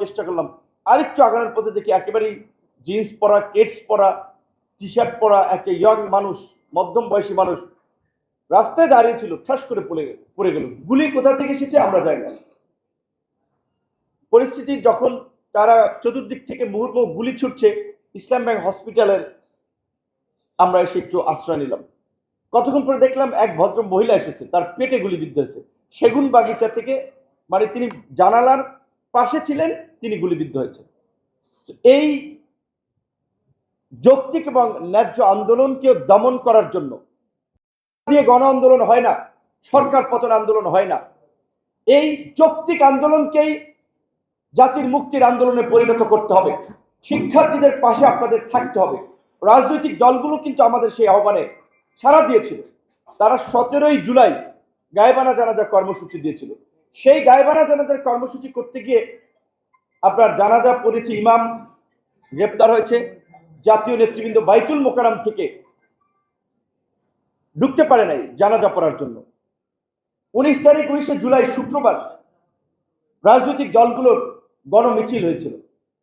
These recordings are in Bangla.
চেষ্টা করলাম। আরেকটু আগানোর পথে দেখি একেবারেই জিন্স পরা কেটস পরা টি শার্ট পরা একটা ইয়ং মানুষ, মধ্যম বয়সী মানুষ রাস্তায় দাঁড়িয়ে ছিল, ঠাস করে পড়ে পড়ে গেল। গুলি কোথা থেকে এসেছে আমরা জানি না। পরিস্থিতি যখন তারা চতুর্দিক থেকে মুহুর্মুহ গুলি ছুটছে, ইসলাম ব্যাংক হসপিটালের আমরা এসে একটু আশ্রয় নিলাম। কতক্ষণ পরে দেখলাম এক ভদ্র মহিলা এসেছে, তার পেটে গুলিবিদ্ধ হয়েছে। সেগুন বাগিচা থেকে মানে তিনি জানালার পাশে ছিলেন, তিনি গুলিবিদ্ধ হয়েছে এই যৌক্তিক এবং ন্যায্য আন্দোলনকে দমন করার জন্য দিয়ে গণ আন্দোলন হয় না, সরকার পতন আন্দোলন হয় না। এই যৌক্তিক আন্দোলনকেই জাতির মুক্তির আন্দোলনে পরিণত করতে হবে। শিক্ষার্থীদের পাশে আপনাদের থাকতে হবে। রাজনৈতিক দলগুলো কিন্তু আমাদের সেই আহ্বানে সাড়া দিয়েছিল। তারা সতেরোই জুলাই গায়েবানা জানাজা কর্মসূচি দিয়েছিল। সেই গায়েবানা জানাজার কর্মসূচি করতে গিয়ে আপনার জানাজা পড়েছে ইমাম, গ্রেপ্তার হয়েছে। জাতীয় নেতৃবৃন্দ বাইতুল মোকারাম থেকে ঢুকতে পারে নাই জানাজা পড়ার জন্য। উনিশ তারিখ, উনিশে জুলাই, শুক্রবার রাজনৈতিক দলগুলোর গণমিছিল হয়েছিল।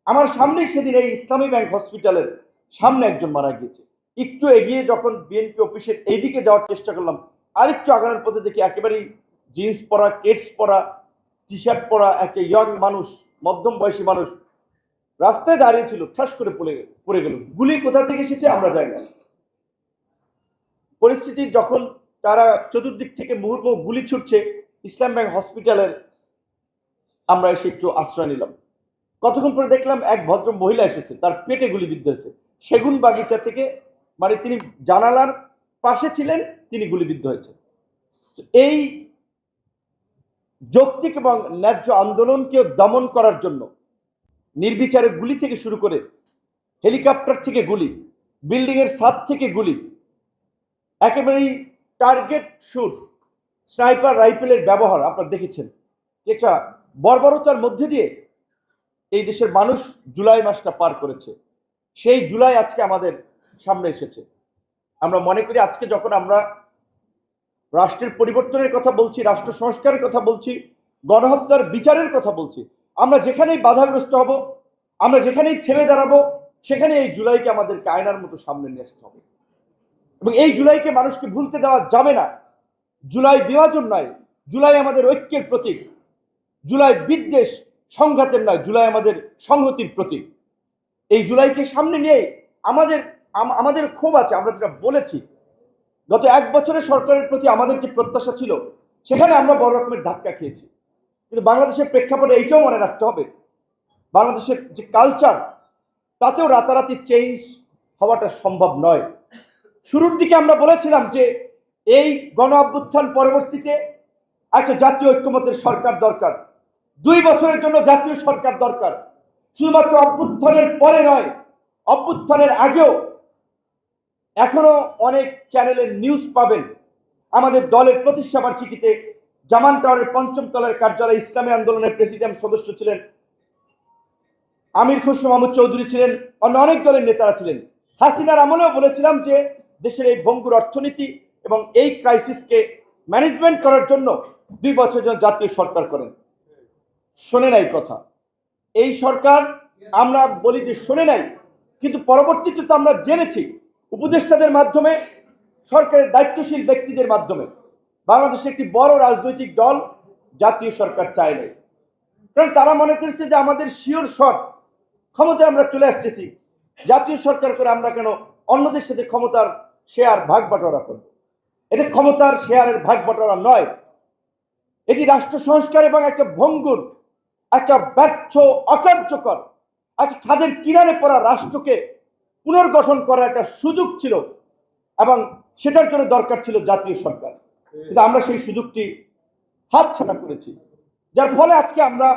আমার সামনেই সেদিন এই ইসলামী ব্যাংক হসপিটালের সামনে একজন মারা গিয়েছে। একটু এগিয়ে যখন বিএনপি অফিসের এইদিকে যাওয়ার চেষ্টা করলাম, আরেকটু আগানোর পথে দেখি একেবারেই জিন্স পরা কেটস পরা টি শার্ট পরা একটা ইয়ং মানুষ, মধ্যম বয়সী মানুষ, রাস্তায় দাঁড়িয়ে ছিল, ঠাস করে পড়ে পড়ে গেল। গুলি কোথা থেকে এসেছে আমরা জানি না। পরিস্থিতি যখন তারা চতুর্দিক থেকে মুহুর্মুহ গুলি ছুটছে, ইসলাম ব্যাংক হসপিটালের আমরা এসে একটু আশ্রয় নিলাম। কতক্ষণ পরে দেখলাম এক ভদ্র মহিলা এসেছে, তার পেটে গুলিবিদ্ধ হয়েছে। সেগুন বাগিচা থেকে মানে তিনি জানালার পাশে ছিলেন, তিনি গুলিবিদ্ধ হয়েছে। এই যৌক্তিক এবং ন্যায্য আন্দোলনকে দমন করার জন্য নির্বিচারে গুলি থেকে শুরু করে হেলিকপ্টার থেকে গুলি বিল্ডিং এর ছাদ থেকে গুলি, একেবারেই টার্গেট শুট স্নাইপার রাইফেলের ব্যবহার আপনারা দেখেছেন। এটা বর্বরতার মধ্যে দিয়ে এই দেশের মানুষ জুলাই মাসটা পার করেছে। সেই জুলাই আজকে আমাদের সামনে এসেছে। আমরা মনে করি আজকে যখন আমরা রাষ্ট্রের পরিবর্তনের কথা বলছি, রাষ্ট্র সংস্কারের কথা বলছি, গণহত্যার বিচারের কথা বলছি। আমরা যেখানেই বাধাগ্রস্ত হব, আমরা যেখানেই থেমে দাঁড়াবো সেখানে এই জুলাইকে আমাদের আয়নার মতো সামনে নিয়ে আসতে হবে। এবং এই জুলাইকে মানুষকে ভুলতে দেওয়া যাবে না। জুলাই বিভাজন নয়, জুলাই আমাদের ঐক্যের প্রতীক। জুলাই বিদ্বেষ সংঘাতের নয়, জুলাই আমাদের সংহতির প্রতীক। এই জুলাইকে সামনে নিয়ে আমাদের আমাদের ক্ষোভ আছে, আমরা যেটা বলেছি গত এক বছরে সরকারের প্রতি আমাদের যে প্রত্যাশা ছিল, সেখানে আমরা বড় রকমের ধাক্কা খেয়েছি। কিন্তু বাংলাদেশের প্রেক্ষাপটে এইটাও মনে রাখতে হবে। বাংলাদেশের যে কালচার তাতেও রাতারাতি চেঞ্জ হওয়াটা সম্ভব নয়। শুরুর দিকে আমরা বলেছিলাম যে, এই গণ অভ্যুত্থান পরবর্তীতে একটা জাতীয় ঐক্যমতের সরকার দরকার। দুই বছরের জন্য জাতীয় সরকার দরকার। শুধুমাত্র অভ্যুত্থানের পরে নয়, অভ্যুত্থানের আগেও এখনও অনেক চ্যানেলের নিউজ পাবেন। আমাদের দলের প্রতিষ্ঠা বার্ষিকীতে জামান টাওয়ারের পঞ্চম তলার কার্যালয় ইসলামী আন্দোলনের প্রেসিডেন্ট সদস্য ছিলেন। আমির খসরু মাহমুদ চৌধুরী ছিলেন, অন্য অনেক দলের নেতারা ছিলেন। হাসিনার আমলেও বলেছিলাম যে, দেশের এই ভঙ্গুর অর্থনীতি এবং এই ক্রাইসিসকে ম্যানেজমেন্ট করার জন্য দুই বছর জন্য জাতীয় সরকার করেন। শোনে নাই কথা। এই সরকার আমরা বলি যে শোনে নাই, কিন্তু পরবর্তীতে তো আমরা জেনেছি উপদেষ্টাদের মাধ্যমে, সরকারের দায়িত্বশীল ব্যক্তিদের মাধ্যমে। বাংলাদেশে একটি বড় রাজনৈতিক দল জাতীয় সরকার চায় নাই। কারণ তারা মনে করেছে যে আমাদের শিওর শট ক্ষমতায় আমরা চলে আসতেছি। জাতীয় সরকার করে আমরা কেন অন্যদের সাথে ক্ষমতার শেয়ার ভাগ বাটোয়ারা করব? এটা ক্ষমতার শেয়ারের ভাগ বাটোয়ারা নয়। এটি রাষ্ট্র সংস্কার এবং একটা ভঙ্গুর, একটা ব্যর্থ, অকার্যকর, একটা খাদের কিনারে পড়া রাষ্ট্রকে পুনর্গঠন করার একটা সুযোগ ছিল এবং সেটার জন্য দরকার ছিল জাতীয় সরকার। কিন্তু আমরা সেই সুযোগটি হাতছাড়া করেছি। যার ফলে আজকে আমরা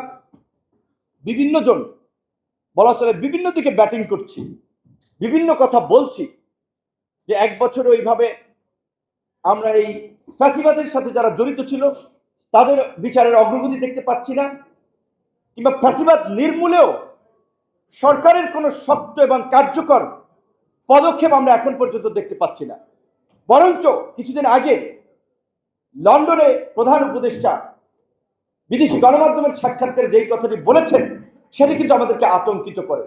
বিভিন্ন জন বলা চলে বিভিন্ন দিকে ব্যাটিং করছি, বিভিন্ন কথা বলছি যে এক বছর ওইভাবে আমরা এই ফ্যাসিবাদের সাথে যারা জড়িত ছিল, তাদের বিচারের অগ্রগতি দেখতে পাচ্ছি না, কিংবা ফ্যাসিবাদ নির্মূলেও সরকারের কোনো শক্ত এবং কার্যকর পদক্ষেপ আমরা এখন পর্যন্ত দেখতে পাচ্ছি না। বরঞ্চ কিছুদিন আগে লন্ডনে প্রধান উপদেষ্টা বিদেশি গণমাধ্যমের সাক্ষাৎকারে যেই কথাটি বলেছেন, সেটি কিন্তু আমাদেরকে আতঙ্কিত করে।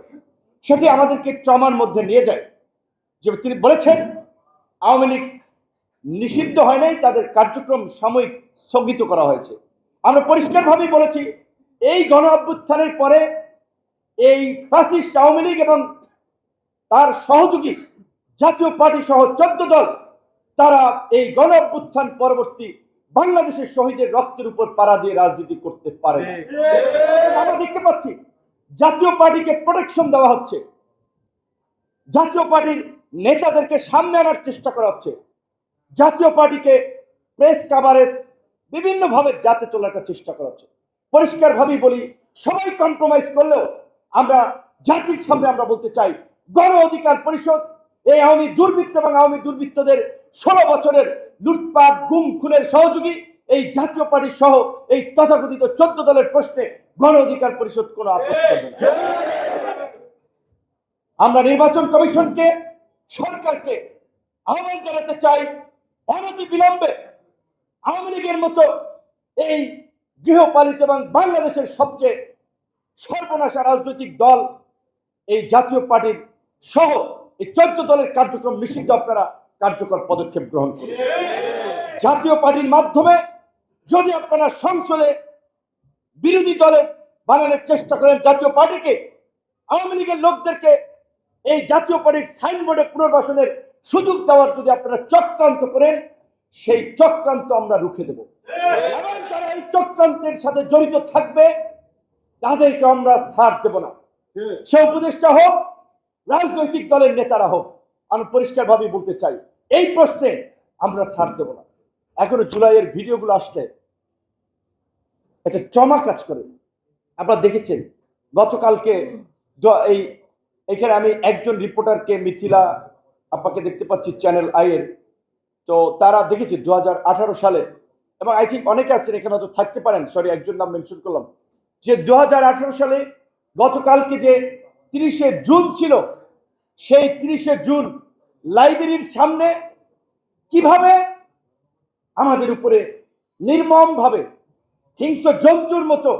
সেটি আমাদেরকে ট্রমার মধ্যে নিয়ে যায়। যে তিনি বলেছেন, আওয়ামী লীগ নিষিদ্ধ হয় নাই, তাদের কার্যক্রম সাময়িক স্থগিত করা হয়েছে। আমরা পরিষ্কারভাবেই বলেছি, এই গণ অভ্যুত্থানের পরে এই ফ্যাসিস্ট আওয়ামী লীগ এবং তার সহযোগী জাতীয় পার্টি সহ চোদ্দ দল তারা এই গণ অভ্যুত্থান পরবর্তী বাংলাদেশের শহীদের রক্তের উপর পাড়া দিয়ে রাজনীতি করতে পারে আমরা দেখতে পাচ্ছি জাতীয় পার্টিকে প্রোটেকশন দেওয়া হচ্ছে। জাতীয় পার্টির নেতাদেরকে সামনে আনার চেষ্টা করা হচ্ছে। জাতীয় পার্টিকে প্রেস কাভারেজ বিভিন্নভাবে জাতে তোলার একটা চেষ্টা করা হচ্ছে। পরিষ্কারভাবেই বলি সবাই কম্প্রোমাইজ করলেও আমরা জাতির সামনে আমরা বলতে চাই গণ অধিকার পরিষদ, এই আওয়ামী দুর্বৃত্ত এবং আওয়ামী দুর্বৃত্তদের ষোলো বছরের লুটপাট, গুম, খুনের সহযোগী, এই জাতীয় পার্টি সহ এই তথাকথিত চোদ্দ দলের প্রশ্নে গণ অধিকার পরিষদ কোনো আমরা নির্বাচন কমিশনকে, সরকারকে আহ্বান জানাতে চাই, অনতি বিলম্বে আওয়ামী লীগের মতো এই গৃহপালিত এবং বাংলাদেশের সবচেয়ে সর্বনাশা রাজনৈতিক দল এই জাতীয় পার্টির সহ এই চোদ্দ দলের কার্যক্রম নিষিদ্ধ আপনারা কার্যকর পদক্ষেপ গ্রহণ করুন। জাতীয় পার্টির মাধ্যমে যদি আপনারা সংসদে বিরোধী দলে বানানোর চেষ্টা করেন, জাতীয় পার্টিকে, আওয়ামী লীগের লোকদেরকে এই জাতীয় পার্টির সাইনবোর্ডে পুনর্বাসনের সুযোগ দেওয়ার যদি আপনারা চক্রান্ত করেন, সেই চক্রান্ত আমরা রুখে দেব। যারা এই চক্রান্তের সাথে জড়িত থাকবে, তাদেরকে আমরা ছাড় দেব না। সে উপদেষ্টা হোক রাজনৈতিক দলের নেতারা হোক, আমি পরিষ্কারভাবেই বলতে চাই, এই প্রশ্নে আমরা ছাড় দেব না। এখনও জুলাইয়ের ভিডিওগুলো আসলে একটা চমা কাজ করে। আপনারা দেখেছেন, গতকালকে এই, এখানে আমি একজন রিপোর্টারকে, মিথিলা আপাকে দেখতে পাচ্ছি চ্যানেল আইয়ের তো তারা দেখেছে দু হাজার আঠারো সালে, এবং আই থিঙ্ক অনেকে আছেন, এখানে হয়তো থাকতে পারেন, সরি, একজন নাম মেনশন করলাম, যে দু হাজার আঠারো সালে গতকালকে যে তিরিশে জুন ছিল। সেই তিরিশে জুন লাইব্রেরির সামনে কীভাবে আমাদের উপরে নির্মমভাবে হিংস্র জন্তুর মতো